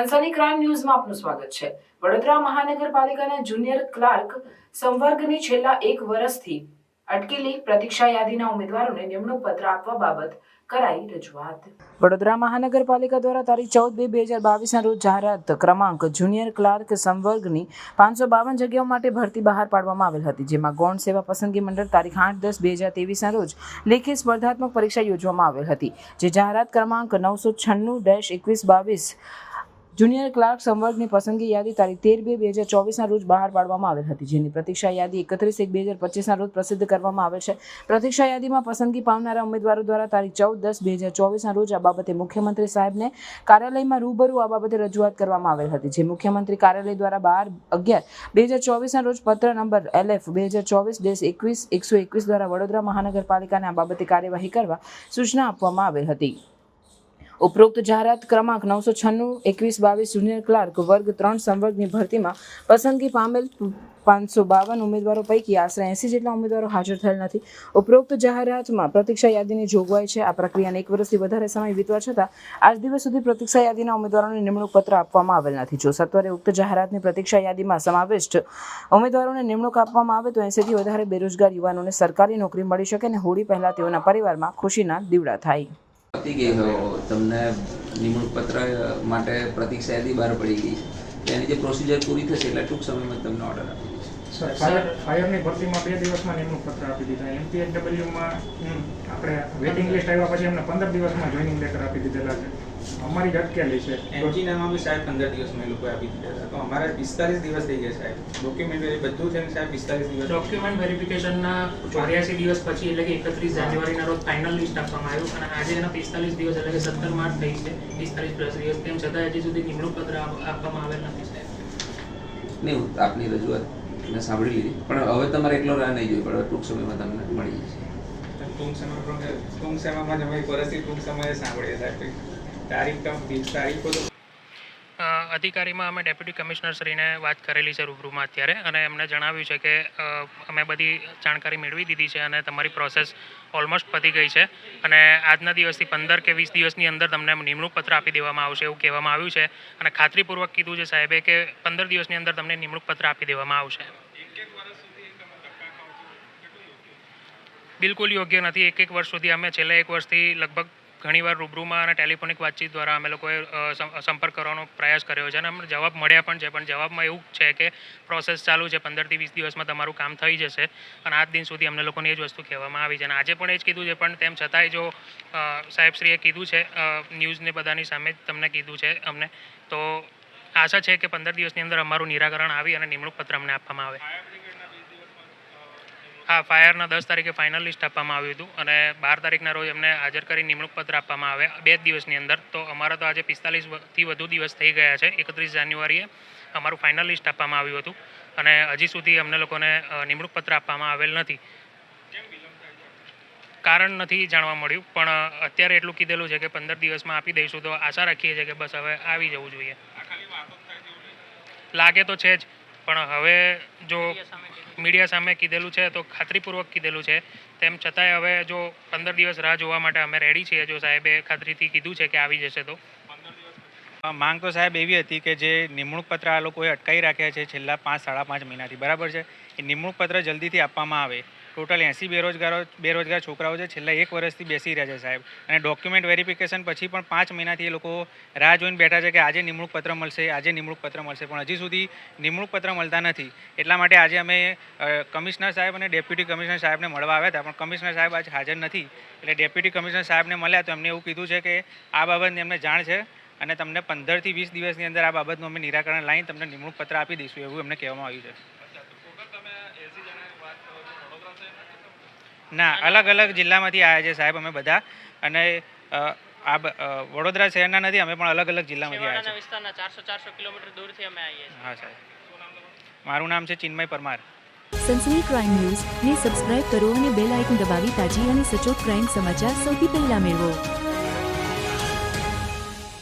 સનસની crime ન્યૂઝમાં આપનું સ્વાગત છે. વડોદરા મહાનગરપાલિકાના જુનિયર ક્લાર્ક સંવર્ગની છેલ્લા એક વર્ષથી અટકેલી પ્રતીક્ષા યાદીના ઉમેદવારોને નિમણૂક પત્ર આપવા બાબત કરાઈ રજૂઆત. વડોદરા મહાનગરપાલિકા દ્વારા તારીખ ચૌદ બે બે હજાર બાવીસના રોજ જાહેરાત ક્રમાંક જુનિયર ક્લાર્ક સંવર્ગની પાંચસો બાવન જગ્યાઓ માટે ભરતી બહાર પાડવામાં આવેલ હતી, જેમાં ગૌણ સેવા પસંદગી મંડળ તારીખ આઠ દસ બે હજાર તેવીસના રોજ લેખિત સ્પર્ધાત્મક પરીક્ષા યોજવામાં આવેલ હતી, જે જાહેરાત ક્રમાંક નવસો છન્નું ડેશ એકવીસ બાવીસ જુનિયર ક્લાર્ક સંવર્ગની પસંદગી યાદી તારીખ તેર બે બે હજાર ચોવીસના રોજ બહાર પાડવામાં આવેલ હતી, જેની પ્રતીક્ષા યાદી એકત્રીસ એક બે હજાર પચીસના રોજ પ્રસિદ્ધ કરવામાં આવેલ છે. પ્રતીક્ષા યાદીમાં પસંદગી પામનારા ઉમેદવારો દ્વારા તારીખ ચૌદ દસ બે હજાર ચોવીસના રોજ આ બાબતે મુખ્યમંત્રી સાહેબને કાર્યાલયમાં રૂબરૂ આ બાબતે રજૂઆત કરવામાં આવેલ હતી, જે મુખ્યમંત્રી કાર્યાલય દ્વારા બાર અગિયાર બે હજાર ચોવીસના રોજ પત્ર નંબર એલએફ બે હજાર ચોવીસ ડેસ એકવીસ એકસો એકવીસ દ્વારા વડોદરા મહાનગરપાલિકાને આ બાબતે કાર્યવાહી કરવા સૂચના આપવામાં આવેલ હતી. ઉપરોક્ત જાહેરાત ક્રમાંક નવસો છન્નું, એકવીસ, બાવીસ, જુનિયર ક્લાર્ક વર્ગ ત્રણ સંવર્ગની ભરતીમાં પસંદગી પામેલ પાંચસો બાવન ઉમેદવારો પૈકી આશરે એંસી જેટલા ઉમેદવારો હાજર થયેલ નથી. ઉપરોક્ત જાહેરાતમાં પ્રતીક્ષા યાદીની જોગવાઈ છે. આ પ્રક્રિયાને એક વર્ષથી વધારે સમય વીતવા છતાં આજ દિવસ સુધી પ્રતીક્ષા યાદીના ઉમેદવારોને નિમણૂક પત્ર આપવામાં આવેલ નથી. જો સત્વરે ઉક્ત જાહેરાતની પ્રતીક્ષા યાદીમાં સમાવિષ્ટ ઉમેદવારોને નિમણૂક આપવામાં આવે તો એંસીથી વધારે બેરોજગાર યુવાનોને સરકારી નોકરી મળી શકે અને હોળી પહેલા તેઓના પરિવારમાં ખુશીના દીવડા થાય. પતી ગઈ હોય તમને નિમણૂક પત્ર માટે પ્રતીક્ષા યાદી બહાર પડી ગઈ છે. એની જે પ્રોસિજર પૂરી થશે એટલે ટૂંક સમયમાં તમને ઓર્ડર આપી દઈશું. ફાયર ફાયરની ભરતીમાં બે દિવસમાં નિમણૂક પત્ર આપી દીધા. એમપીએચડબલ્યુમાં આપણે વેટિંગ લિસ્ટ આવ્યા પછી એમને પંદર દિવસમાં જોઈનિંગ લેટર આપી દીધેલા છે. અમારી અટકેલી છે? એમાં બી સાહેબ પંદર દિવસમાં એ લોકો આપી દીધા હતા. તો અમારે પિસ્તાલીસ દિવસ થઈ ગયા સાહેબ. ડોક્યુમેન્ટ બધું થઈને સાહેબ પિસ્તાલીસ દિવસ. ડોક્યુમેન્ટ વેરિફિકેશનના ચોર્યાસી દિવસ પછી એટલે કે એકત્રીસ જાન્યુઆરીના રોજ ફાઇનલ લિસ્ટ આપવામાં આવ્યું. અને આજે એના પિસ્તાલીસ દિવસ એટલે કે સત્તર માર્ચ થઈ છે. પિસ્તાલીસ પ્લસ દિવસ. તેમ છતાં હજી સુધી નિમણૂક પત્ર આપવામાં આવેલ નથી સાહેબ. નહીં આપની રજૂઆત મેં સાંભળી લીધી. પણ હવે તમારે એકલો રાહ નહીં જોઈ પડે. ટૂંક સમયમાં તમને મળી જશે. ટૂંક સમય ટૂંક સમયમાં જ અમે પરિસ્થિતિ ટૂંક સમયે સાંભળીએ સાહેબ. અધિકારીમાં અમે ડેપ્યુટી કમિશનર શ્રીને વાત કરેલી છે રૂબરૂમાં અત્યારે અને એમને જણાવ્યું છે કે અમે બધી જાણકારી મેળવી દીધી છે અને તમારી પ્રોસેસ ઓલમોસ્ટ પતી ગઈ છે અને આજના દિવસથી પંદર કે વીસ દિવસની અંદર તમને નિમણૂક પત્ર આપી દેવામાં આવશે એવું કહેવામાં આવ્યું છે અને ખાતરીપૂર્વક કીધું છે સાહેબે કે પંદર દિવસની અંદર તમને નિમણૂક પત્ર આપી દેવામાં આવશે. બિલકુલ યોગ્ય નથી. એક એક વર્ષ સુધી અમે છેલ્લા એક વર્ષથી લગભગ ઘણીવાર રૂબરૂમાં અને ટેલિફોનિક વાતચીત દ્વારા અમે લોકોએ સંપર્ક કરવાનો પ્રયાસ કર્યો છે અને અમને જવાબ મળ્યા પણ છે. પણ જવાબમાં એવું છે કે પ્રોસેસ ચાલુ છે. પંદરથી વીસ દિવસમાં તમારું કામ થઈ જશે અને આજ દિન સુધી અમને લોકોને એ જ વસ્તુ કહેવામાં આવી છે. અને આજે પણ એ જ કીધું છે. પણ તેમ છતાંય જો સાહેબશ્રીએ કીધું છે ન્યૂઝને બધાની સામે તમને કીધું છે અમને, તો આશા છે કે પંદર દિવસની અંદર અમારું નિરાકરણ આવી અને નિમણૂક પત્ર અમને આપવામાં આવે. હા ફાયરના દસ તારીખે ફાઇનલ લિસ્ટ આપવામાં આવ્યું હતું અને બાર તારીખના રોજ એમને હાજર કરી નિમણૂક પત્ર આપવામાં આવે બે જ દિવસની અંદર. તો અમારા તો આજે પિસ્તાલીસથી વધુ દિવસ થઈ ગયા છે. એકત્રીસ જાન્યુઆરીએ અમારું ફાઇનલ લિસ્ટ આપવામાં આવ્યું હતું અને હજી સુધી અમને લોકોને નિમણૂક પત્ર આપવામાં આવેલ નથી. કારણ નથી જાણવા મળ્યું, પણ અત્યારે એટલું કીધેલું છે કે પંદર દિવસમાં આપી દઈશું તો આશા રાખીએ છીએ કે બસ હવે આવી જવું જોઈએ. લાગે તો છે જ. પણ હવે જો મીડિયા સામે કીધેલું છે, તો ખાતરીપૂર્વક કીધેલું છે. તેમ છતાંય હવે જો પંદર દિવસ રાહ જોવા માટે અમે રેડી છીએ, જો સાહેબે ખાતરીથી કીધું છે કે આવી જશે તો. માંગ તો સાહેબ એવી હતી કે જે નિમણૂક પત્ર આ લોકોએ અટકાવી રાખ્યા છે છેલ્લા પાંચ, સાડા પાંચ મહિનાથી, બરાબર છે? એ નિમણૂક પત્ર જલ્દીથી આપવામાં આવે. ટોટલ એંસી બેરોજગારો બેરોજગાર છોકરાઓ છે. છેલ્લા એક વર્ષથી બેસી રહ્યા છે સાહેબ. અને ડોક્યુમેન્ટ વેરિફિકેશન પછી પણ પાંચ મહિનાથી એ લોકો રાહ જોઈને બેઠા છે કે આજે નિમણૂક પત્ર મળશે, આજે નિમણૂક પત્ર મળશે. પણ હજી સુધી નિમણૂક પત્ર મળતા નથી. એટલા માટે આજે અમે કમિશનર સાહેબ અને ડેપ્યુટી કમિશનર સાહેબને મળવા આવ્યા હતા. પણ કમિશનર સાહેબ આજે હાજર નથી. એટલે ડેપ્યુટી કમિશનર સાહેબને મળ્યા તો એમને એવું કીધું છે કે આ બાબતની એમને જાણ છે અને તમને પંદરથી વીસ દિવસની અંદર આ બાબતનું અમે નિરાકરણ લાવીને તમને નિમણૂક પત્ર આપી દઈશું એવું એમને કહેવામાં આવ્યું છે. ના અલગ અલગ જિલ્લામાંથી આવ્યા છે સાહેબ અમે બધા. અને આ બ- વડોદરા શહેરના નથી અમે પણ અલગ અલગ જિલ્લામાંથી આવ્યા છે વિસ્તારના ચારસો ચારસો કિલોમીટર દૂરથી અમે આવીએ છીએ. હા સાહેબ. મારું નામ છે ચિન્મય પરમાર. સનસની ક્રાઇમ ન્યૂઝ ને સબસ્ક્રાઇબ કરો અને બેલ આઇકન દબાવી તાજી અને સચોટ ક્રાઇમ સમાચાર સૌથી પહેલા મેળવો.